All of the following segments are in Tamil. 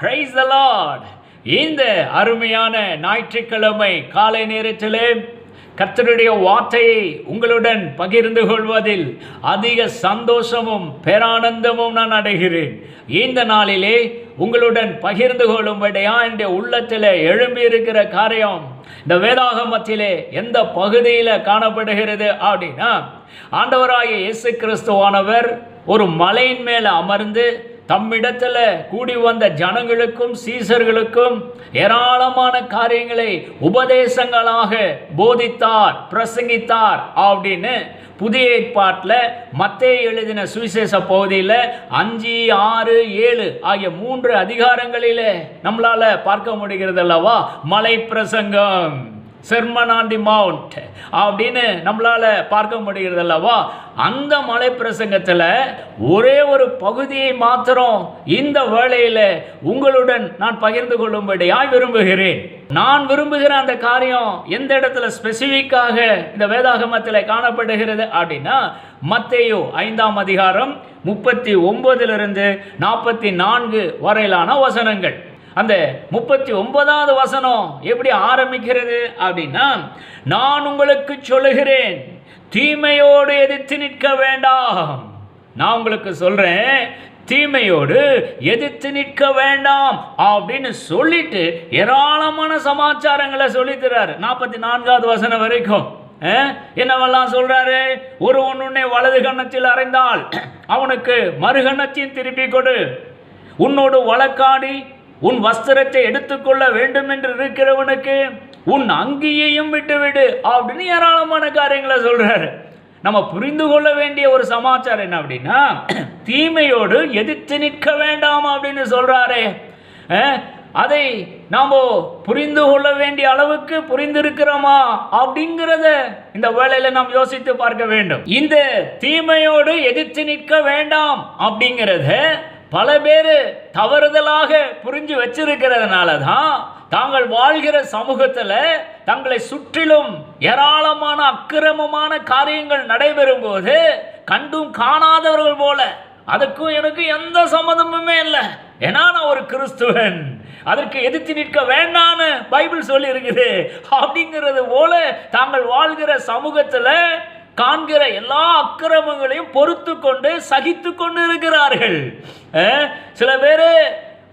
பிரைஸ் த லார்ட் இந்த அருமையான ஞாயிற்றுக்கிழமை காலை நேரத்திலே கர்த்தருடைய வார்த்தையை உங்களுடன் பகிர்ந்து கொள்வதில் அதிக சந்தோஷமும் பேரானந்தமும் நான் அடைகிறேன். இந்த நாளிலே உங்களுடன் பகிர்ந்து கொள்ளும்படியா என்ற உள்ளத்தில் எழும்பி இருக்கிற காரியம் இந்த வேதாகமத்திலே எந்த பகுதியில் காணப்படுகிறது அப்படின்னா ஆண்டவராகிய இயேசு கிறிஸ்துவானவர் ஒரு மலையின் மேலே அமர்ந்து தம்மிடத்தில் கூடி வந்த ஜனங்களுக்கும் சீசர்களுக்கும் ஏராளமான காரியங்களை உபதேசங்களாக போதித்தார் பிரசங்கித்தார் அப்படின்னு புதிய ஏற்பாட்டில் மத்தேயு எழுதின சுவிசேஷ பகுதியில் அஞ்சு ஆறு ஏழு ஆகிய மூன்று அதிகாரங்களிலே நம்மளால பார்க்க முடிகிறது அல்லவா மலை பிரசங்கம் செர்மன் ஆன் தி மவுண்ட். அப்படின்னு நம்மளால பார்க்க முடிகிறது அல்லவா அந்த மலை பிரசங்கத்தில் ஒரே ஒரு பகுதியை மாத்திரம் இந்த வேளையில் உங்களுடன் நான் பகிர்ந்து கொள்ளும்படியாய் விரும்புகிறேன். நான் விரும்புகிற அந்த காரியம் எந்த இடத்துல ஸ்பெசிஃபிக்காக இந்த வேதாகமத்தில் காணப்படுகிறது அப்படின்னா மத்தையோ ஐந்தாம் அதிகாரம் முப்பத்தி ஒன்பதிலிருந்து நாற்பத்தி நான்கு வரையிலான வசனங்கள். அந்த முப்பத்தி ஒன்பதாவது வசனம் எப்படி ஆரம்பிக்கிறது அப்படின்னா நான் உங்களுக்கு சொல்லுகிறேன் தீமையோடு எதிர்த்து நிற்க வேண்டாம். நான் உங்களுக்கு சொல்றேன் தீமையோடு எதிர்த்து நிற்க வேண்டாம் அப்படின்னு சொல்லிட்டு ஏராளமான சமாச்சாரங்களை சொல்லித்தராரு. நாற்பத்தி நான்காவது வசனம் வரைக்கும். என்னவெல்லாம் சொல்றாரு? ஒருவன் உன்னை வலது கண்ணத்தில் அறைந்தால் அவனுக்கு மறுகன்னத்தையும் திருப்பி கொடு. உன்னோடு வழக்காடி உன் வஸ்திரத்தை எடுத்துக்கொள்ள வேண்டும் என்று இருக்கிறவனுக்கு உன் அங்கியையும் விட்டுவிடு அப்படின்னு ஏராளமான காரியங்களை சொல்றாரு. நம்ம புரிந்து கொள்ள வேண்டிய ஒரு சமாச்சாரம் என்ன அப்படின்னா தீமையோடு எதிர்த்து நிற்க வேண்டாம் அப்படின்னு சொல்றாரே. அதை நாம் புரிந்து கொள்ள வேண்டிய அளவுக்கு புரிந்திருக்கிறோமா அப்படிங்கிறத இந்த வேலையில் நாம் யோசித்து பார்க்க வேண்டும். இந்த தீமையோடு எதிர்த்து நிற்க வேண்டாம் அப்படிங்கிறத பல பேர் தவறுதலாக புரிஞ்சு வச்சிருக்கிறதுனால தான் தாங்கள் வாழ்கிற சமூகத்தில் தங்களை சுற்றிலும் ஏராளமான அக்கிரமமான காரியங்கள் நடைபெறும் போது கண்டும் காணாதவர்கள் போல அதுக்கும் எனக்கு எந்த சம்மந்தமுமே இல்லை. ஏன்னா நான் ஒரு கிறிஸ்துவன். அதற்கு எதிர்த்து நிற்க வேண்டான்னு பைபிள் சொல்லி இருக்குது அப்படிங்கிறது போல தாங்கள் வாழ்கிற சமூகத்தில் காண்கிற எல்லா அக்கிரமங்களையும் பொறுத்து கொண்டு சகித்து கொண்டு இருக்கிறார்கள் சில பேர்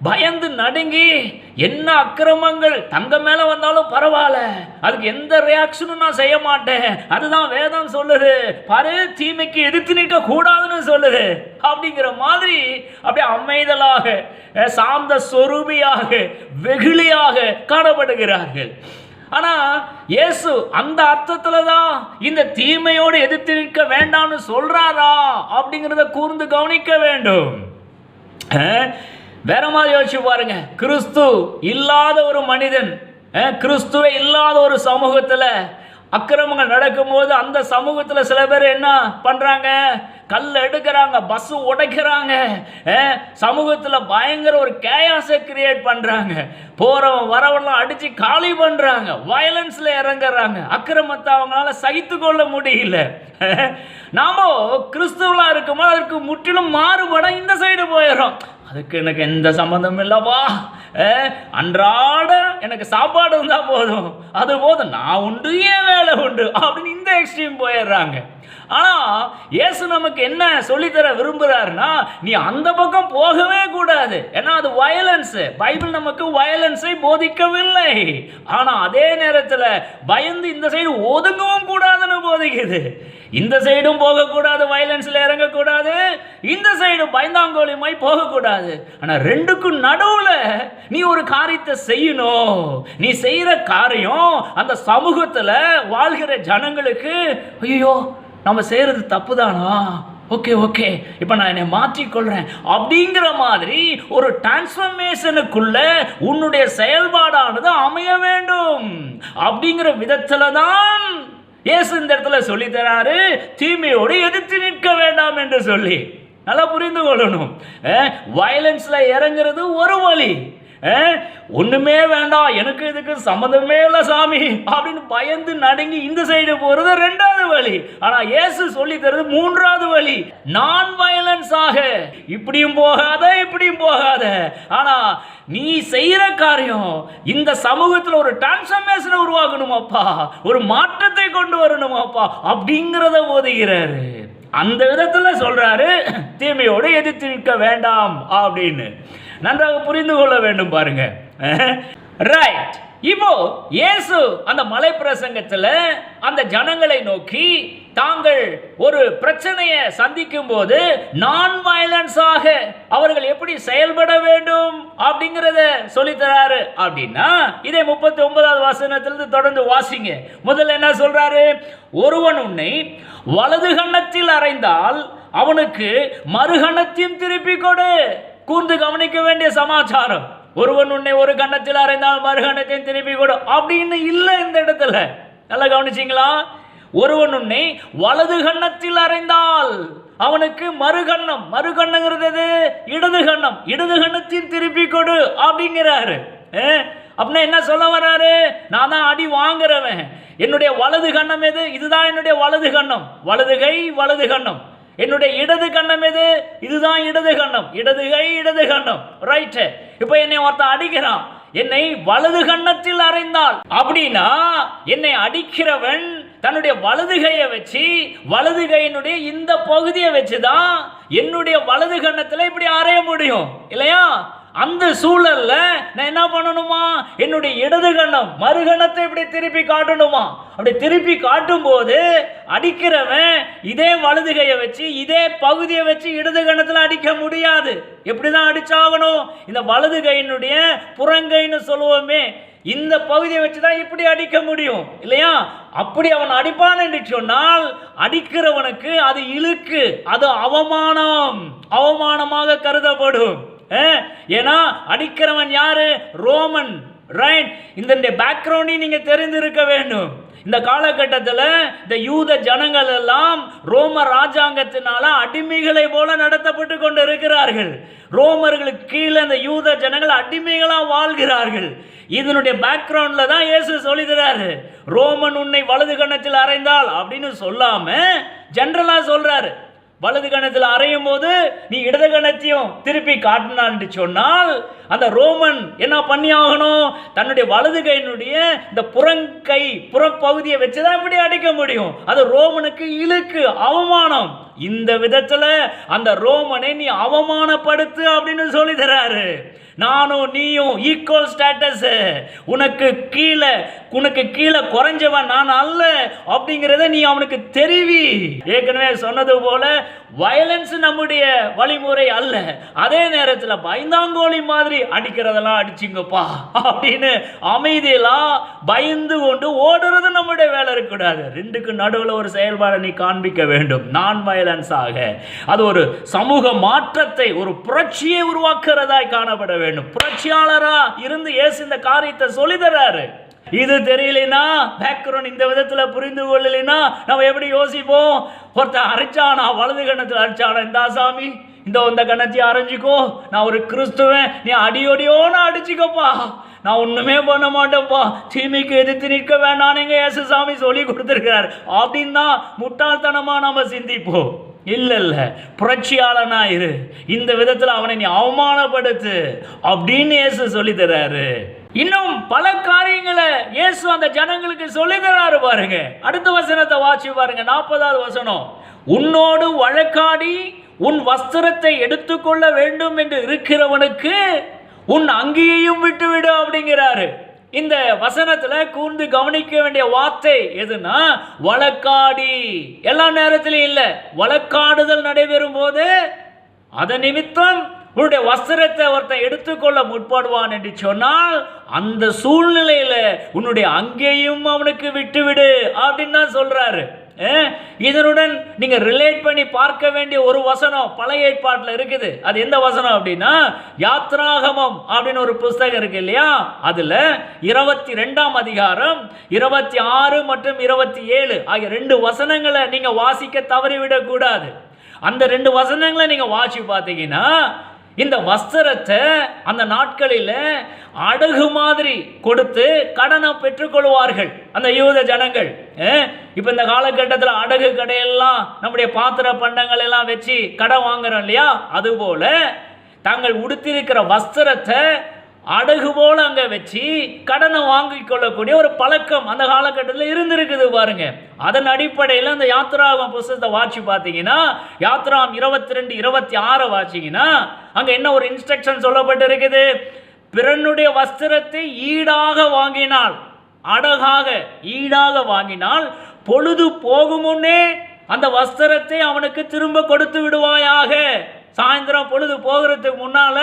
பயந்து நடுங்கி என்ன அக்கிரமங்கள்? தங்க மேல வந்தாலும் பரவாயில்ல. அதுக்கு எந்த ரியாக்ஷனும் நான் செய்ய மாட்டேன். அதுதான் வேதம் சொல்லுது. பாரு தீமைக்கு எதிர்த்து நிற்க கூடாதுன்னு சொல்லுது. அப்படிங்கிற மாதிரி அப்படியே அமைதலாக சாந்த சொரூபியாக வெகுளியாக காணப்படுகிறார்கள். ஆனா இயேசு அந்த அர்த்தத்துல தான் இந்த தீமையோடு எதிர்த்து நிற்க வேண்டாம்னு சொல்றாரா அப்படிங்கிறத கூர்ந்து கவனிக்க வேண்டும். வேற மாதிரி யோசிச்சு பாருங்க. கிறிஸ்து இல்லாத ஒரு மனிதன் அஹ், கிறிஸ்துவே இல்லாத ஒரு சமூகத்தில் அக்கிரமங்கள் நடக்கும்போது அந்த சமூகத்தில் சில பேர் என்ன பண்ணுறாங்க கல் எடுக்கிறாங்க பஸ் உடைக்கிறாங்க. சமூகத்தில் பயங்கர ஒரு கேயாஸை கிரியேட் பண்ணுறாங்க போகிறவன் வரவெல்லாம் அடித்து காலி பண்ணுறாங்க வயலன்ஸில் இறங்குறாங்க. அக்கிரமத்தை அவங்களால சகித்து கொள்ள முடியல. நாமோ கிறிஸ்துவலாக இருக்கும்போது அதற்கு முற்றிலும் மாறுபட இந்த சைடு போயிடும் அதுக்கு எனக்கு எந்த சம்மந்தமும் இல்லைப்பா. அன்றாட எனக்கு சாப்பாடு இருந்தால் போதும். அது போதும். நான் உண்டு ஏன் வேலை உண்டு அப்படின்னு இந்த எக்ஸ்ட்ரீம் போயிடுறாங்க. ஆனால் இயேசு நமக்கு என்ன சொல்லித்தர விரும்புகிறாருன்னா நீ அந்த பக்கம் போகவே கூடாது. ஏன்னா அது வயலன்ஸ் பைபிள் நமக்கு வயலன்ஸை போதிக்கவில்லை. ஆனால் அதே நேரத்தில் பயந்து இந்த சைடு ஒதுங்கவும் கூடாதுன்னு போதிக்குது. இந்த சைடும் போகக்கூடாது வயலன்ஸில் இறங்கக்கூடாது. இந்த சைடு பயந்தாங்கோலியமாய் போகக்கூடாது. ஆனால் ரெண்டுக்கும் நடுவில் நீ ஒரு காரியத்தை செய்யணும். நீ செய்கிற காரியம் அந்த சமூகத்தில் வாழ்கிற ஜனங்களுக்கு ஐயோ நம்ம செய்கிறது தப்பு தானா ஓகே ஓகே இப்போ நான் என்னை மாற்றிக்கொள்கிறேன் அப்படிங்கிற மாதிரி ஒரு டிரான்ஸ்ஃபர்மேஷனுக்குள்ள உன்னுடைய செயல்பாடானது அமைய வேண்டும். அப்படிங்கிற விதத்தில் தான் இயேசு இந்த இடத்துல சொல்லி தராரு தீமையோடு எதிர்த்து நிற்க வேண்டாம் என்று சொல்லி. நல்லா புரிந்து கொள்ளணும். வயலன்ஸில் இறங்குறது ஒரு வழி. அஹ், ஒண்ணுமே வேண்டாம் எனக்கு இதுக்கு சம்மந்தமே இல்லை சாமி. அப்படின்னு பயந்து நடுங்கி இந்த சைடு போறது ரெண்டாவது வழி. ஆனா இயேசு சொல்லி தருது மூன்றாவது வழி. நான் வயலன்ஸ் ஆக. இப்படியும் போகாத இப்படியும் போகாத. ஆனா நீ செய்யற காரியம் இந்த சமூகத்தில் ஒரு டிரான்ஸ்ஃபர்மேஷனை உருவாக்கணுமாப்பா ஒரு மாற்றத்தை கொண்டு வரணுமாப்பா அப்படிங்கிறத போதுகிறாரு அந்த விதத்துல சொல்றாரு தீமையோடு எதிர்த்து நிற்க வேண்டாம் அப்படின்னு. நன்றாக புரிந்து கொள்ள வேண்டும் பாருங்க. ரைட் இப்போ இயேசு அந்த மலை பிரசங்கத்தில் அந்த ஜனங்களை நோக்கி தாங்கள் ஒரு பிரச்சனையை சந்திக்கும் போது நான் வயலன்ஸாக அவர்கள் எப்படி செயல்பட வேண்டும் அப்படிங்கிறத சொல்லித்தராரு. அப்படின்னா இதே முப்பத்தி ஒன்பதாவது வசனத்திலிருந்து தொடர்ந்து வாசிங்க. முதல்ல என்ன சொல்றாரு? ஒருவன் உன்னை வலது கண்ணத்தில் அறைந்தால் அவனுக்கு மறுகணத்தையும் திருப்பி கொடு. கூர்ந்து கவனிக்க வேண்டிய சமாச்சாரம். ஒருவன் உன்னை ஒரு கன்னத்தில் அறைந்தால் மறுகணத்தையும் திருப்பி கொடு. அப்படின்னு இல்லை இந்த இடத்துல. நல்லா கவனிச்சிங்களா? ஒருவன் உன்னை வலது கண்ணத்தில் அறைந்தால் அவனுக்கு மறுகண்ணம் மறுகண்ணங்கிறது எது? இடது கண்ணம் இடது கண்ணத்தையும் திருப்பி கொடு அப்படிங்கிறாரு. அப்படின்னா என்ன சொல்ல வராரு நான் தான் அடி வாங்குறவன். என்னுடைய வலது கண்ணம் எது? இதுதான் என்னுடைய வலது கண்ணம் வலது கை வலது கண்ணம் என்னுடைய இடது கண்ணம் எது? இதுதான் இடது கண்ணம். இடது கை இடது கண்ணம். ரைட்டு இப்போ என்னை ஒருத்தன் அடிக்கிறான். என்னை வலது கண்ணத்தில் அறைந்தால் அப்படின்னா என்னை அடிக்கிறவன் தன்னுடைய வலது கையை வச்சு வலது கையினுடைய இந்த பகுதியை வச்சு தான் என்னுடைய வலது கண்ணத்தில் இப்படி அறைய முடியும். இல்லையா? அந்த சூழல்ல நான் என்ன பண்ணணுமா? என்னுடைய இடது கண்ணம் மறுகணத்தை இப்படி திருப்பி காட்டணுமா? அப்படி திருப்பி காட்டும் போது அடிக்கிறவன் இதே வலதுகையை வச்சு இதே பகுதியை வச்சு இடது கணத்தில் அடிக்க முடியாது. எப்படிதான் அடிச்சாகணும்? இந்த வலது கையினுடைய புறங்கைன்னு சொல்லுவோமே இந்த பகுதியை வச்சு தான் இப்படி அடிக்க முடியும் இல்லையா? அப்படி அவன் அடிப்பான் என்று சொன்னால் அடிக்கிறவனுக்கு அது இழுக்கு அது அவமானம் அவமானமாக கருதப்படும். ஏன்னா அடிக்கிறவன் யாரு? ரோமன் ரைட் இந்த பேக்ரவுண்டையும் நீங்க தெரிந்திருக்க வேண்டும். இந்த காலகட்டத்தில் இந்த யூத ஜனங்கள் எல்லாம் ரோம ராஜாங்கத்தினால அடிமைகளை போல நடத்தப்பட்டு கொண்டு இருக்கிறார்கள் ரோமர்களுக்கு கீழே இந்த யூத ஜனங்கள் அடிமைகளாக வாழ்கிறார்கள். இதனுடைய பேக்ரவுண்டில் தான் இயேசு சொல்லிக்கிறாரு ரோமன் உன்னை வலது கணத்தில் அறைந்தால் அப்படின்னு சொல்லாம ஜென்ரலாக சொல்றாரு. வலது கணத்தில் அறையும் போது நீ இடது கணத்தையும் திருப்பி காட்டினான்னு சொன்னால் அந்த ரோமன் என்ன பண்ணி ஆகணும் தன்னுடைய வலது கையினுடைய இந்த புறங்கை புறப்பகுதியை வச்சு தான் இப்படி அடிக்க முடியும். அது ரோமனுக்கு இழுக்கு அவமானம். இந்த விதத்துல அந்த ரோமனை நீ அவமானப்படுத்து அப்படின்னு சொல்லி தராரு. நானும் நீயும் ஈக்குவல் ஸ்டேட்டஸ் உனக்கு கீழே உனக்கு கீழே குறைஞ்சவன் நான் அல்ல அப்படிங்கிறத நீ அவனுக்கு தெரிவி. ஏற்கனவே சொன்னது போல வயலன்ஸ் நம்முடைய வழிமுறை அல்ல. அதே நேரத்தில் பயந்தாங்கோலி மாதிரி அடிக்கிறதெல்லாம் அடிச்சிங்கப்பா. அப்படின்னு அமைதியெல்லாம் பயந்து கொண்டு ஓடுறது நம்முடைய வேலை இருக்கக்கூடாது. ரெண்டுக்கு நடுவில் ஒரு செயல்பாடை நீ காண்பிக்க வேண்டும். நான் வயலன்ஸ் ஆக. அது ஒரு சமூக மாற்றத்தை ஒரு புரட்சியை உருவாக்குறதாய் காணப்பட வேண்டும். புரட்சியாளராக இருந்து ஏசு இந்த காரியத்தை சொல்லி தர்றாரு. இது தெரியலனா பேக்ரவுண்ட் இந்த விதத்தில் புரிந்து கொள்ளலைன்னா நம்ம எப்படி யோசிப்போம்? ஒருத்தன் அரைச்சானா வலது கணத்தில் அரைச்சானா? இந்த சாமி இந்த இந்த கணத்தை அரைஞ்சிக்கோ. நான் ஒரு கிறிஸ்துவன் நீ அடியோடியோன்னு அடிச்சுக்கப்பா. நான் ஒன்றுமே பண்ண மாட்டேன்ப்பா. தீமைக்கு எதிர்த்து நிற்க வேண்டாம் நீங்க ஏசு சாமி சொல்லி கொடுத்துருக்கிறார். அப்படின்னு தான் முட்டாள்தனமாக நம்ம சிந்திப்போம். இல்லை இல்லை. புரட்சியாளனா இரு. இந்த விதத்தில் அவனை நீ அவமானப்படுத்து அப்படின்னு ஏசு சொல்லி தர்றாரு. இன்னும் பல காரியங்களை இயேசு அந்த ஜனங்களுக்கு சொல்லி தராரு பாருங்க. அடுத்த வசனத்தை வாசி பாருங்க. நாற்பதாவது வசனம். உன்னோடு வழக்காடி உன் வஸ்திரத்தை எடுத்துக்கொள்ள வேண்டும் என்று இருக்கிறவனுக்கு உன் அங்கேயும் விட்டுவிடு அப்படிங்கிறாரு. இந்த வசனத்துல கூர்ந்து கவனிக்க வேண்டிய வார்த்தை எதுனா வழக்காடி. எல்லா நேரத்திலும் இல்லை. வழக்காடுதல் நடைபெறும் போது அதன் நிமித்தம் உன்னுடைய வஸ்திரத்தை ஒருத்தன் எடுத்துக்கொள்ள முற்படுவான் என்று சொன்னால் அந்த சூழ்நிலையில் உன்னுடைய அங்கேயும் அவனுக்கு விட்டுவிடு அப்படின்னு தான் சொல்கிறாரு இதனுடன் நீங்கள் ரிலேட் பண்ணி பார்க்க வேண்டிய ஒரு வசனம் பழைய ஏற்பாட்டில் இருக்குது. அது எந்த வசனம் அப்படின்னா யாத்ராகமம் அப்படின்னு ஒரு புஸ்தகம் இருக்கு இல்லையா? அதில் இருபத்தி ரெண்டாம் அதிகாரம் இருபத்தி ஆறு மற்றும் இருபத்தி ஏழு ஆகிய ரெண்டு வசனங்களை நீங்கள் வாசிக்க தவறிவிடக்கூடாது. அந்த ரெண்டு வசனங்களை நீங்கள் வாசி பார்த்தீங்கன்னா இந்த வஸ்திரத்தை அந்த நாட்களில் அடகு மாதிரி கொடுத்து கடனை பெற்றுக்கொள்வார்கள் அந்த யூத ஜனங்கள். இப்போ இந்த காலகட்டத்தில் அடகு கடையெல்லாம் நம்முடைய பாத்திர பண்டங்கள் எல்லாம் வச்சு கடன் வாங்குறோம் இல்லையா? அதுபோல தாங்கள் உடுத்திருக்கிற வஸ்திரத்தை அடகு போல் அங்கே வச்சு கடனை வாங்கி கொள்ளக்கூடிய ஒரு பழக்கம் அந்த காலகட்டத்தில் இருந்திருக்குது பாருங்க. அதன் அடிப்படையில் அந்த யாத்ராகம் புஸ்தகத்தை வாட்சி பார்த்தீங்கன்னா யாத்ராம் இருபத்தி ரெண்டு இருபத்தி ஆறை வாட்சிங்கன்னா அங்கே என்ன ஒரு இன்ஸ்ட்ரக்ஷன் சொல்லப்பட்டு இருக்குது பிறனுடைய வஸ்திரத்தை ஈடாக வாங்கினால் அடகாக ஈடாக வாங்கினால் பொழுது போகும் முன்னே அந்த வஸ்திரத்தை அவனுக்கு திரும்ப கொடுத்து விடுவாயாக. சாயந்தரம் பொழுது போகிறதுக்கு முன்னால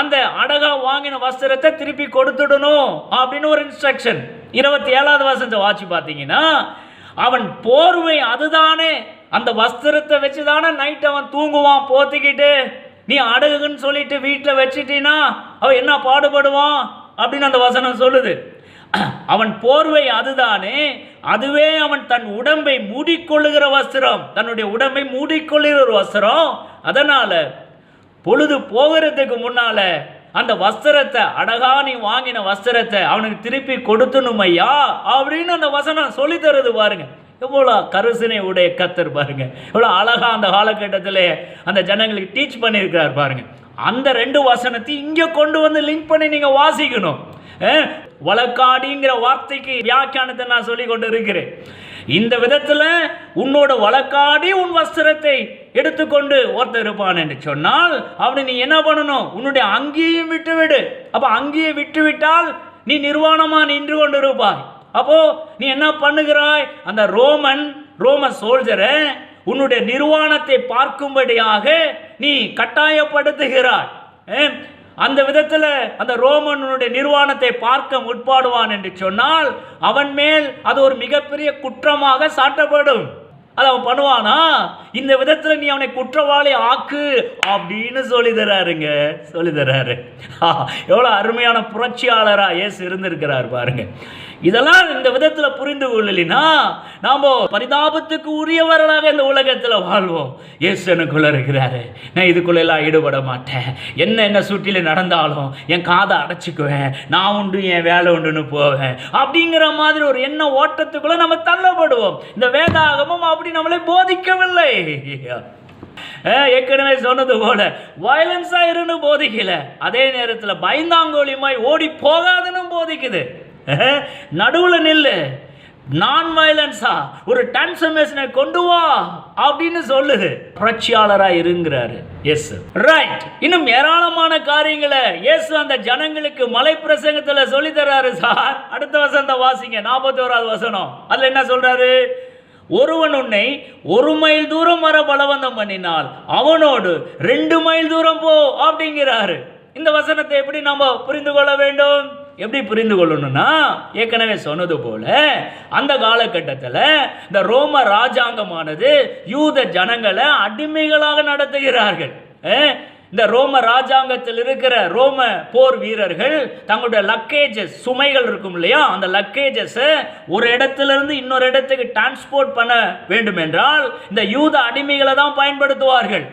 அந்த அடகா வாங்கின வஸ்திரத்தை திருப்பி கொடுத்துடணும் அப்படின்னு ஒரு இன்ஸ்ட்ரக்ஷன் இருபத்தி ஏழாவது வசனத்தை வாட்சி பார்த்தீங்கன்னா அவன் போர்வை அதுதானே. அந்த வஸ்திரத்தை வச்சு தானே நைட் அவன் தூங்குவான் போத்திக்கிட்டு. நீ அடகுன்னு சொல்லிட்டு வீட்டில் வச்சிட்டீன்னா அவன் என்ன பாடுபடுவான் அப்படின்னு அந்த வசனம் சொல்லுது. அவன் போர்வை அதுதானே. அதுவே அவன் தன் உடம்பை மூடிக்கொள்ளுகிற வஸ்திரம். தன்னுடைய உடம்பை மூடிக்கொள்ளுகிற ஒரு வஸ்திரம். அதனால் பொழுது போகிறதுக்கு முன்னால அந்த வஸ்திரத்தை அழகா நீ வாங்கின வஸ்திரத்தை அவனுக்கு திருப்பி கொடுத்தணும் ஐயா அப்படின்னு அந்த வசனம் சொல்லி தருது பாருங்க. எவ்வளோ கருசனை உடைய கத்தர் பாருங்க. எவ்வளோ அழகா அந்த காலகட்டத்தில் அந்த ஜனங்களுக்கு டீச் பண்ணியிருக்கிறார் பாருங்க. அந்த ரெண்டு வசனத்தை இங்கே கொண்டு வந்து லிங்க் பண்ணி நீங்கள் வாசிக்கணும். வழக்காடிங்கிற வார்த்தைக்கு வியாக்கியானத்தை நான் சொல்லி கொண்டு இருக்கிறேன் இந்த விதத்தில் உன்னோட வழக்காடி உன் வஸ்திரத்தை எடுத்துக்கொண்டு ஒருத்தர் இருப்பான் என்று சொன்னால் அவனை நீ என்ன பண்ணணும்? உன்னுடைய அங்கேயும் விட்டுவிடு. அப்போ அங்கேயே விட்டுவிட்டால் நீ நிர்வாணமாக நின்று கொண்டு இருப்பாய் அப்போ நீ என்ன பண்ணுகிறாய்? அந்த ரோமன் ரோம சோல்ஜரை உன்னுடைய நிர்வாணத்தை பார்க்கும்படியாக நீ கட்டாயப்படுத்துகிறாய். அந்த விதத்தில் அந்த ரோமனுடைய நிர்வாணத்தை பார்க்க முற்பாடுவான் என்று சொன்னால் அவன் மேல் அது ஒரு மிகப்பெரிய குற்றமாக சாட்டப்படும். அது அவன் பண்ணுவானா? இந்த விதத்தில் நீ அவனை குற்றவாளி ஆக்கு அப்படின்னு சொல்லி தராருங்க சொல்லி தராரு. எவ்வளோ அருமையான புரட்சியாளராக ஏசு இருந்திருக்கிறார் பாருங்க. இதெல்லாம் இந்த விதத்தில் புரிந்து கொள்ளலினா நாம் பரிதாபத்துக்கு உரியவர்களாக இந்த உலகத்தில் வாழ்வோம். இயேசு எனக்குள்ள இருக்கிறாரு. நான் இதுக்குள்ளெல்லாம் ஈடுபட மாட்டேன். என்ன என்ன சுற்றில நடந்தாலும் என் காதை அடைச்சிக்குவேன். நான் உண்டு என் வேலை உண்டுன்னு போவேன். அப்படிங்கிற மாதிரி ஒரு எண்ண ஓட்டத்துக்குள்ள நம்ம தள்ளப்படுவோம். இந்த வேதாகமும் அப்படி நம்மளை போதிக்கவில்லை. ஏற்கனவே சொன்னது போல வயலன்ஸாக இருன்னு போதிக்கல. அதே நேரத்தில் பயந்தாங்கோலியமாய் ஓடி போகாதுன்னு போதிக்குது. நடுவில் நில்லு. நான் வயலன்ஸா ஒரு டிரான்ஸ்ஃபர்மேஷனை கொண்டு வா அப்படின்னு சொல்லுது புரட்சியாளரா இருங்கிறாரு எஸ் ரைட் இன்னும் ஏராளமான காரியங்களை இயேசு அந்த ஜனங்களுக்கு மலை பிரசங்கத்துல சொல்லி தர்றாரு சார். அடுத்த வசந்த வாசிங்க. நாற்பத்தி ஓராவது வசனம். அதுல என்ன சொல்றாரு? ஒருவன் உன்னை ஒரு மைல் தூரம் வர பலவந்தம் பண்ணினால் அவனோடு ரெண்டு மைல் தூரம் போ அப்படிங்கிறாரு. இந்த வசனத்தை எப்படி நம்ம புரிந்து கொள்ள வேண்டும்? எப்படி புரிந்து கொள்ளணும்னா ஏற்கனவே சொன்னது போல அந்த காலகட்டத்தில் இந்த ரோம ராஜாங்கமானது யூத ஜனங்களை அடிமைகளாக நடத்துகிறார்கள். இந்த ரோம ராஜாங்கத்தில் இருக்கிற ரோம போர் வீரர்கள் தங்களுடைய லக்கேஜஸ் சுமைகள் இருக்கும் இல்லையா? அந்த லக்கேஜஸை ஒரு இடத்துல இருந்து இன்னொரு இடத்துக்கு டிரான்ஸ்போர்ட் பண்ண வேண்டும் என்றால் இந்த யூத அடிமைகளை தான் பயன்படுத்துவார்கள்.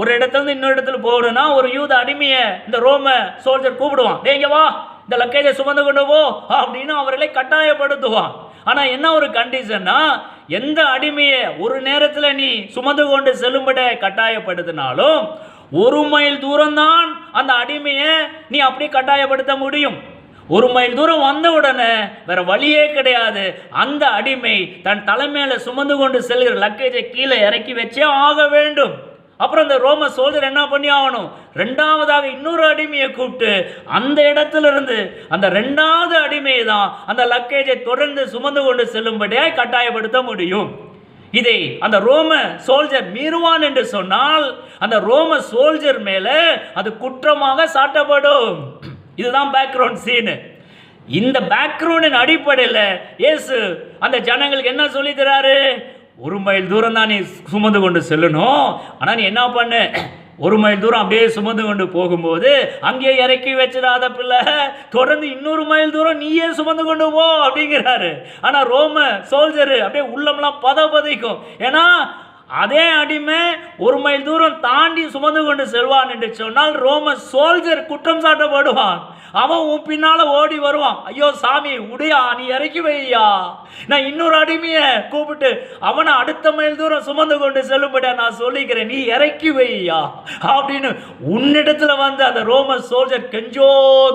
ஒரு இடத்துல இருந்து இன்னொரு இடத்துல போகணும்னா ஒரு யூத அடிமையை இந்த ரோம சோல்ஜர் கூப்பிடுவான். டேங்க வா. இந்த லக்கேஜை சுமந்து கொண்டு போ அப்படின்னு அவர்களை கட்டாயப்படுத்துவான். ஆனால் என்ன ஒரு கண்டிஷன்னா எந்த அடிமையை ஒரு நேரத்தில் நீ சுமந்து கொண்டு செல்லும்பட கட்டாயப்படுத்தினாலும் ஒரு மைல் தூரம்தான் அந்த அடிமையை நீ அப்படி கட்டாயப்படுத்த முடியும். ஒரு மைல் தூரம் வந்த உடனே வேற வழியே கிடையாது. அந்த அடிமை தன் தலைமையில சுமந்து கொண்டு செல்கிற லக்கேஜை கீழே இறக்கி வச்சே ஆக வேண்டும். அப்புறம் இந்த ரோம சோல்ஜர் என்ன பண்ணி ஆகணும்? ரெண்டாவதாக இன்னொரு அடிமையை கூப்பிட்டு அந்த இடத்துல இருந்து அந்த ரெண்டாவது அடிமை தான் அந்த லக்கேஜை தொடர்ந்து சுமந்து கொண்டு செல்லும்படியாய் கட்டாயப்படுத்த முடியும். இதை அந்த ரோம சோல்ஜர் மீறுவான் என்று சொன்னால் அந்த ரோம சோல்ஜர் மேலே அது குற்றமாக சாட்டப்படும். இதுதான் பேக்ரவுண்ட் சீனு இந்த பேக்ரவுண்டின் அடிப்படையில் இயேசு அந்த ஜனங்களுக்கு என்ன சொல்லி தராரு? ஒரு மைல் தூரம் தான் நீ சுமந்து கொண்டு செல்லணும். ஆனால் நீ என்ன பண்ணு? ஒரு மைல் தூரம் அப்படியே சுமந்து கொண்டு போகும்போது அங்கேயே இறக்கி வச்சிடாத பிள்ளை. தொடர்ந்து இன்னொரு மைல் தூரம் நீயே சுமந்து கொண்டு போ அப்படிங்கிறாரு. ஆனால் ரோம சோல்ஜரு அப்படியே உள்ளம்லாம் பத பதைக்கும். ஏன்னா அதே அடிமை ஒரு மைல் தூரம் தாண்டி சுமந்து கொண்டு செல்வான் என்று சொன்னால் ரோம சோல்ஜர் குற்றம் சாட்டப்படுவான். அவன் உன் பின்னால ஓடி வருவான். ஐயோ சாமி உடையா நீ இறக்கி வையா. நான் இன்னொரு அடிமையை கூப்பிட்டு அவனை அடுத்த மைல் தூரம் சுமந்து கொண்டு செல்லும்படியா நான் சொல்லிக்கிறேன். நீ இறக்கி வையா. அப்படின்னு உன்னிடத்துல வந்து அந்த ரோம சோல்ஜர் கெஞ்சோ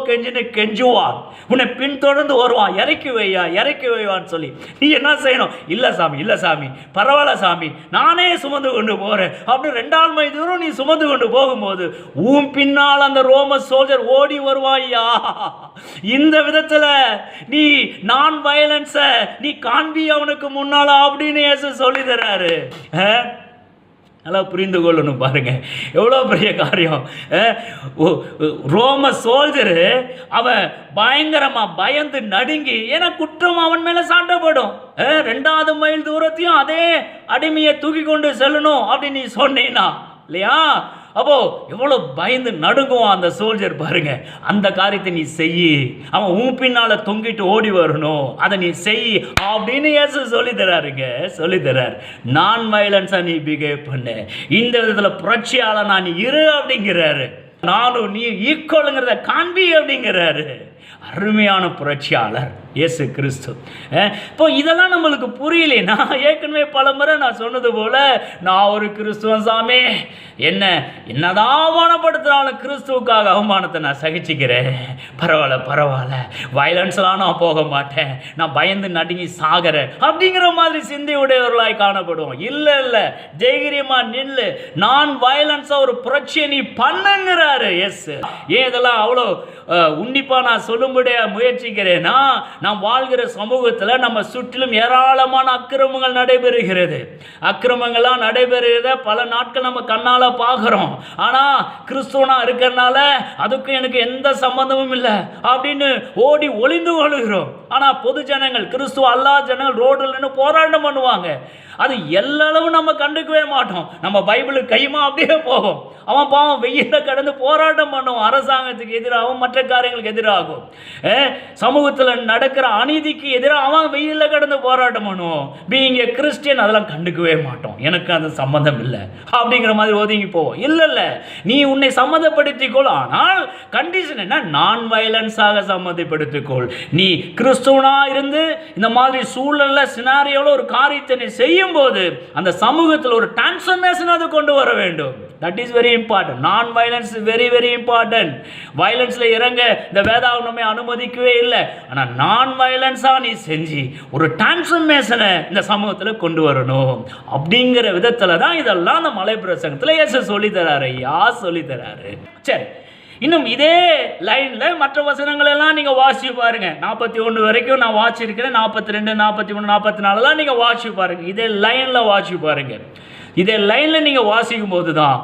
கெஞ்சின்னு கெஞ்சுவான். உன்னை பின்தொடர்ந்து வருவான். இறக்கி வையா இறக்கி வைவான்னு சொல்லி. நீ என்ன செய்யணும்? இல்லை சாமி இல்லை சாமி. பரவாயில்ல சாமி. நானே சுமந்து கொண்டு போகிறேன் அப்படி ரெண்டாள் மைல் தூரம் நீ சுமந்து கொண்டு போகும்போது உன் பின்னால் அந்த ரோம சோல்ஜர் ஓடி வருவாயா? இந்த விதத்துல நீ நான் வயலன்ஸ நீ காண்பி அவனுக்கு முன்னால அப்படின்னு இயேசு சொல்லி தர்றாரு நல்லா புரிந்து கொள்ளணும் பாருங்க. எவ்வளோ பெரிய காரியம். ரோம சோல்ஜரு அவன் பயங்கரமா பயந்து நடுங்கி ஏன்னா குற்றம் அவன் மேல சாண்டப்படும். ரெண்டாவது மைல் தூரத்தையும் அதே அடிமையை தூக்கி கொண்டு செல்லணும் அப்படின்னு நீ சொன்னீன்னா இல்லையா? அப்போ எவ்வளோ பயந்து நடுங்குவான் அந்த சோல்ஜர் பாருங்க. அந்த காரியத்தை நீ செய் அவன் உன் பின்னால தொங்கிட்டு ஓடி வரணும். அதை நீ செய் அப்படின்னு ஏசு சொல்லி தராருங்க. சொல்லி தரார். நான் வயலன்ஸா நீ பிஹேவ் பண்ணு. இந்த விதத்துல புரட்சியாளர் நான் இரு அப்படிங்கிறாரு. நானும் நீ ஈக்குவலுங்கிறத காண்பி அப்படிங்கிறாரு. அருமையான புரட்சியாளர். இயேசு கிறிஸ்து இப்போ இதெல்லாம் நம்மளுக்கு புரியலைன்னா ஏற்கனவே பல முறை நான் சொன்னது போல நான் ஒரு கிறிஸ்துவன் சாமி. என்ன என்னதான் அவமானப்படுத்துறாலும் கிறிஸ்துவுக்காக அவமானத்தை நான் சகிச்சுக்கிறேன். பரவாயில்ல பரவாயில்ல. வயலன்ஸ்லாம் நான் போக மாட்டேன். நான் பயந்து நடுங்கி சாகிறேன். அப்படிங்கிற மாதிரி சிந்தை உடையவர்களாய் காணப்படுவோம். இல்லை இல்லை. தைரியமா நில்லு. நான் வயலன்ஸாக ஒரு பிரச்சனை நீ பண்ணுங்கிறாரு எஸ் ஏன் இதெல்லாம் அவ்வளோ உன்னிப்பாக உன்னிப்பா நான் சொல்லும்படியா முயற்சிக்கிறேன்னா நாம் வாழ்கிற சமூகத்தில் நம்ம சுற்றிலும் ஏராளமான அக்கிரமங்கள் நடைபெறுகிறது. அக்கிரமங்கள்லாம் நடைபெறுகிறத பல நாட்கள் நம்ம கண்ணால் பார்க்குறோம். ஆனால் கிறிஸ்துவனா இருக்கிறனால அதுக்கும் எனக்கு எந்த சம்பந்தமும் இல்லை அப்படின்னு ஓடி ஒளிந்து கொள்கிறோம். ஆனால் பொது ஜனங்கள் கிறிஸ்துவ அல்லா ஜனங்கள் ரோடில் நின்று போராட்டம் பண்ணுவாங்க. அது எல்லளவும் நம்ம கண்டுக்கவே மாட்டோம். நம்ம பைபிளுக்கு கைமா அப்படியே போகும். அவன் பாவம் வெயிலில் கடந்து போராட்டம் பண்ணுவான். அரசாங்கத்துக்கு எதிராகவும் மற்ற காரியங்களுக்கு எதிராகும். சமூகத்தில் நடக்கிற அநீதிக்கு எதிராக அவன் வெயிலில் கடந்து போராட்டம் பண்ணுவோம் பீயிங் ஏ கிறிஸ்டியன் அதெல்லாம் கண்டுக்கவே மாட்டோம். எனக்கு அது சம்மந்தம் இல்லை. அப்படிங்கிற மாதிரி ஒதுங்கி போவோம். இல்லை இல்லை. நீ உன்னை சம்மந்தப்படுத்திக்கொள். ஆனால் கண்டிஷன் என்ன? நான் வயலன்ஸாக சம்மந்தப்படுத்திக்கொள். நீ கிறிஸ்துவனா இருந்து இந்த மாதிரி சூழல்ல சினாரியோவில் ஒரு காரியத்தை நீ செய்யும்போது அந்த சமூகத்தில் ஒரு டிரான்ஸ்ஃபர்மேஷன் அது கொண்டு வர வேண்டும். தட் இஸ் வெரி இம்பார்ட்டன்ட் நான் வயலன்ஸ் வெரி வெரி இம்பார்ட்டன்ட் வயலன்ஸில் இறங்க இந்த வேதாகமமே அனுமதிக்கவே இல்லை. ஆனால் நான் வயலன்ஸாக நீ செஞ்சு ஒரு டிரான்ஸ்ஃபர்மேஷனை இந்த சமூகத்தில் கொண்டு வரணும். அப்படிங்கிற விதத்தில் தான் இதெல்லாம் அந்த மலை பிரசங்கத்தில் ஏசு சொல்லி தராரு ஐயா சொல்லி தராரு. சரி இன்னும் இதே லைனில் மற்ற வசனங்கள் எல்லாம் நீங்கள் வாசிச்சு பாருங்கள் நாற்பத்தி ஒன்று வரைக்கும் நான் வாசிச்சிருக்கிறேன். நாற்பத்தி ரெண்டு நாற்பத்தி மூணு நாற்பத்தி நாலுலாம் நீங்கள் வாசிச்சு பாருங்கள் இதே லைனில் வாசிச்சு பாருங்கள் இதே லைனில் நீங்கள் வாசிக்கும் போது தான்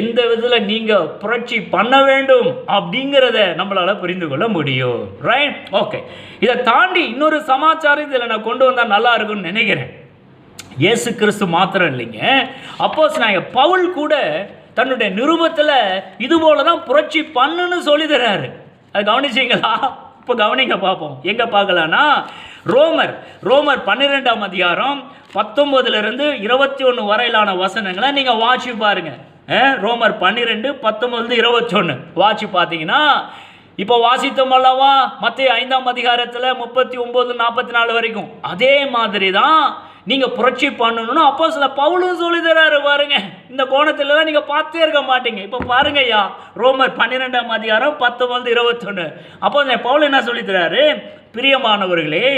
எந்த விதத்தில் நீங்கள் புரட்சி பண்ண வேண்டும் அப்படிங்கிறத நம்மளால் புரிந்து கொள்ள முடியும். ரைட் ஓகே இதை தாண்டி இன்னொரு சமாச்சாரம் இதில் நான் கொண்டு வந்தால் நல்லா இருக்கும்னு நினைக்கிறேன். இயேசு கிறிஸ்து மாத்திரம் இல்லைங்க. அப்போஸ் நாங்கள் பவுல் கூட தன்னுடைய நிருபத்தில் இது போல தான் புரட்சி பண்ணுன்னு சொல்லி தர்றாரு. அது கவனிச்சிங்களா? இப்போ கவனிங்க பார்ப்போம். எங்கே பார்க்கலான்னா ரோமர் ரோமர் பன்னிரெண்டாம் அதிகாரம் பத்தொம்போதுலேருந்து இருபத்தி ஒன்று வரையிலான வசனங்களை நீங்கள் வாட்சி பாருங்கள் ரோமர் பன்னிரெண்டு பத்தொம்பதுலேருந்து இருபத்தொன்று வாட்சி பார்த்தீங்கன்னா இப்போ வாசித்தோம் அல்லவா? மற்ற ஐந்தாம் அதிகாரத்தில் முப்பத்தி ஒம்பது நாற்பத்தி நாலு வரைக்கும். அதே மாதிரி தான் நீங்கள் புரட்சி பண்ணணும்னு அப்போ சில பவுலும் சொல்லி தராரு பாருங்க. இந்த கோணத்தில் தான் நீங்கள் பார்த்தே இருக்க மாட்டீங்க. இப்போ பாருங்க ஐயா ரோமர் பன்னிரெண்டாம் அதிகாரம் பத்தொன்பது இருபத்தொன்று அப்போ இந்த பவுல் என்ன சொல்லி தராரு பிரியமானவர்களே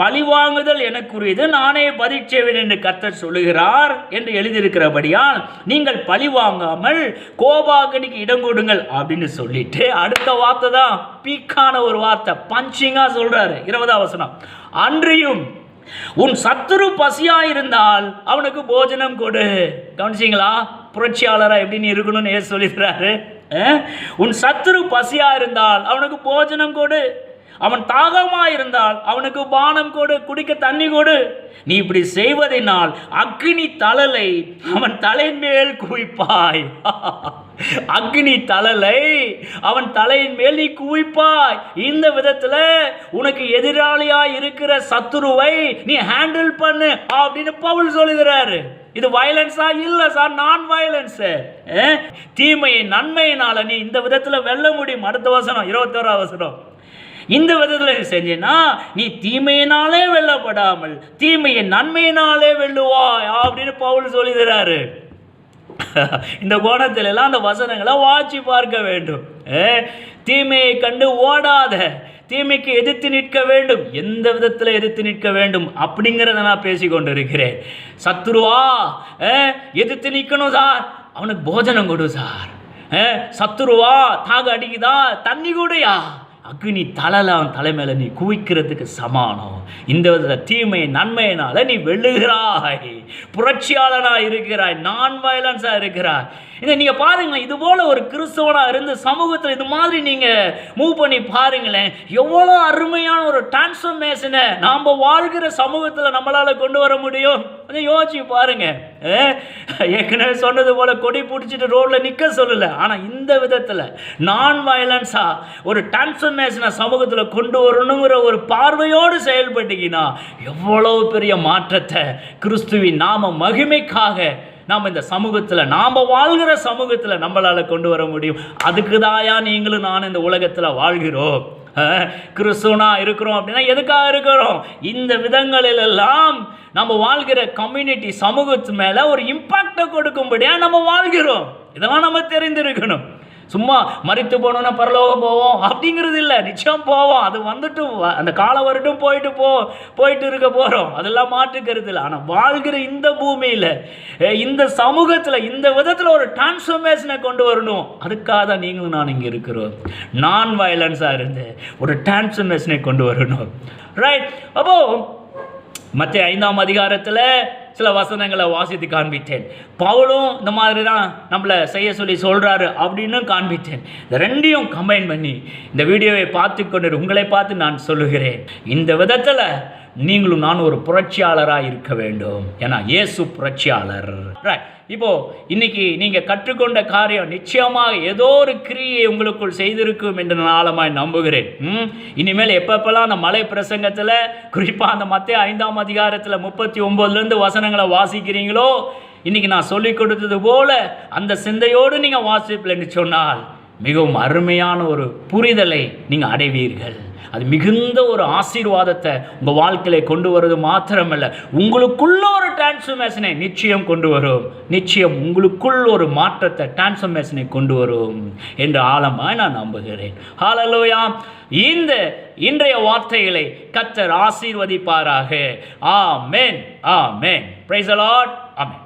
பழிவாங்குதல் எனக்குரியது நானே பதிச்சேவேன் என்று கத்தர் சொல்லுகிறார் என்று எழுதியிருக்கிறபடியால் நீங்கள் பழி வாங்காமல் கோபாகனிக்கு இடம் கொடுங்கள் அப்படின்னு சொல்லிட்டு அடுத்த வார்த்தை தான் பீக்கான ஒரு வார்த்தை பஞ்சிங்காக சொல்கிறாரு இருபதாம் வசனம். அன்றியும் உன் சத்துரு பசியாக இருந்தால் அவனுக்கு போஜனம் கொடு. கவனிச்சிங்களா? புரட்சியாளராக எப்படி நீ இருக்கணும்னு ஏ சொல்லிடுறாரு உன் சத்துரு பசியாக இருந்தால் அவனுக்கு போஜனம் கொடு. அவன் தாகமா இருந்தால் அவனுக்கு பானம் கொடு குடிக்க தண்ணி கொடு. நீ இப்படி செய்வதனால் அக்னி தழலை அவன் தலையின் மேல் குவிப்பாய். அக்னி தழலை அவன் தலையின் மேல் நீ குவிப்பாய். இந்த விதத்துல உனக்கு எதிராளியாக இருக்கிற சத்துருவை நீ ஹேண்டில் பண்ணு அப்படின்னு பவுல் சொல்லுகிறாரு. இது வயலன்ஸா இல்லை சார் நான் வயலன்ஸு தீமையை நன்மையினால நீ இந்த விதத்தில் வெல்ல முடியும். அடுத்த வசனம் இருபத்தோரா வசனம். இந்த விதத்தில் நீ செஞ்சேன்னா நீ தீமையினாலே வெல்லப்படாமல் தீமையை நன்மையினாலே வெல்லுவாய் அப்படின்னு பவுல் சொல்லிடுறாரு. இந்த கோணத்துல எல்லாம் அந்த வசனங்களை வாட்சி பார்க்க வேண்டும். ஏ, தீமையை கண்டு ஓடாத தீமைக்கு எதிர்த்து நிற்க வேண்டும். எந்த விதத்தில் எதிர்த்து நிற்க வேண்டும் அப்படிங்கிறத நான் பேசி கொண்டு இருக்கிறேன் சத்துருவா ஏ, எதிர்த்து நிற்கணும் சார். அவனுக்கு போஜனம் கொடு சார். ஏ, சத்துருவா தாக அடிக்குதா? தண்ணி கூடயா? அக்னி தலையில் அவன் தலை மேலே நீ குவிக்கிறதுக்கு சமானம். இந்த விதத்தில் தீமை நன்மையினால நீ வெல்லுகிறாய். புரட்சியாளனா இருக்கிறாய் நான் வயலன்ஸாக இருக்கிறாய். இதை நீங்கள் பாருங்களேன் இது போல் ஒரு கிறிஸ்தவனாக இருந்து சமூகத்தில் இது மாதிரி நீங்கள் மூவ் பண்ணி பாருங்களேன். எவ்வளோ அருமையான ஒரு டிரான்ஸ்ஃபர்மேஷனை நாம் வாழ்கிற சமூகத்தில் நம்மளால கொண்டு வர முடியும்? கொஞ்சம் யோசிச்சு பாருங்க. ஏற்கனவே சொன்னது போல் கொடி பிடிச்சிட்டு ரோட்டில் நிற்க சொல்லலை. ஆனால் இந்த விதத்தில் நான் வயலன்ஸாக ஒரு டிரான்ஸ்ஃபர்மேஷனை சமூகத்தில் கொண்டு வரணுங்கிற ஒரு பார்வையோடு செயல்பட்டீங்கன்னா எவ்வளவு பெரிய மாற்றத்தை கிறிஸ்துவின் நாம மகிமைக்காக நாம் இந்த சமூகத்தில் நாம் வாழ்கிற சமூகத்தில் நம்மளால் கொண்டு வர முடியும். அதுக்கு தாயா நீங்களும் நான் இந்த உலகத்தில் வாழ்கிறோம். அஹ், கிறிஸ்துவனா இருக்கிறோம் அப்படின்னா எதுக்காக இருக்கிறோம்? இந்த விதங்களிலெல்லாம் நம்ம வாழ்கிற கம்யூனிட்டி சமூகத்து மேலே ஒரு இம்பாக்டை கொடுக்கும்படியாக நம்ம வாழ்கிறோம். இதெல்லாம் நம்ம தெரிந்திருக்கணும். சும்மா மறித்து போனோன்னா பரலோகம் போவோம். அப்படிங்கிறது இல்லை. நிச்சயம் போவோம். அது வந்துட்டு அந்த காலம் வரட்டும் போயிட்டு போ போயிட்டு இருக்க போகிறோம் அதெல்லாம் மாற்றுக்கிறது இல்லை. ஆனால் வாழ்கிற இந்த பூமியில் இந்த சமூகத்தில் இந்த விதத்தில் ஒரு டிரான்ஸ்ஃபர்மேஷனை கொண்டு வரணும். அதுக்காக தான் நீங்களும் நான் இங்கே இருக்கிறோம். நான் வயலன்ஸாக இருந்து ஒரு டிரான்ஸ்ஃபர்மேஷனை கொண்டு வரணும். ரைட் அப்போது மற்ற ஐந்தாம் அதிகாரத்தில் சில வசனங்களை வாசித்து காண்பித்தேன். பவுலும் இந்த மாதிரி தான் நம்மளை செய்ய சொல்லி சொல்கிறாரு அப்படின்னு காண்பித்தேன். இந்த ரெண்டையும் கம்பைன் பண்ணி இந்த வீடியோவை பார்த்து கொண்டு உங்களை பார்த்து நான் சொல்லுகிறேன். இந்த விதத்தில் நீங்களும் நான் ஒரு புரட்சியாளராக இருக்க வேண்டும். ஏன்னா இயேசு புரட்சியாளர். இப்போ இன்னைக்கு நீங்கள் கற்றுக்கொண்ட காரியம் நிச்சயமாக ஏதோ ஒரு கிரியை உங்களுக்குள் செய்திருக்கும் என்று நான் ஆழமாய் நம்புகிறேன். ம்? இனிமேல் எப்பப்பெல்லாம் அந்த மலை பிரசங்கத்தில் குறிப்பாக அந்த மத்திய ஐந்தாம் அதிகாரத்தில் முப்பத்தி ஒம்போதுலேருந்து வசனங்களை வாசிக்கிறீங்களோ இன்னைக்கு நான் சொல்லி கொடுத்தது போல அந்த சிந்தையோடு நீங்கள் வாசிப்பில்லைன்னு சொன்னால் மிகவும் அருமையான ஒரு புரிதலை நீங்கள் அடைவீர்கள். அது மிகுந்த ஒரு ஆசீர்வாதத்தை உங்கள் வாழ்க்கையில கொண்டு வருவது மாத்திரமல்ல. உங்களுக்குள்ள ஒரு டிரான்ஸ்ஃபர்மேஷனை நிச்சயம் கொண்டு வரும். நிச்சயம் உங்களுக்குள் ஒரு மாற்றத்தை டிரான்ஸ்ஃபர்மேஷனை கொண்டு வரும் என்று ஆழமாக நான் நம்புகிறேன். ஹாலலோயா இந்த இன்றைய வார்த்தைகளை கத்தர் ஆசீர்வதிப்பாராக. Amen praise the Lord amen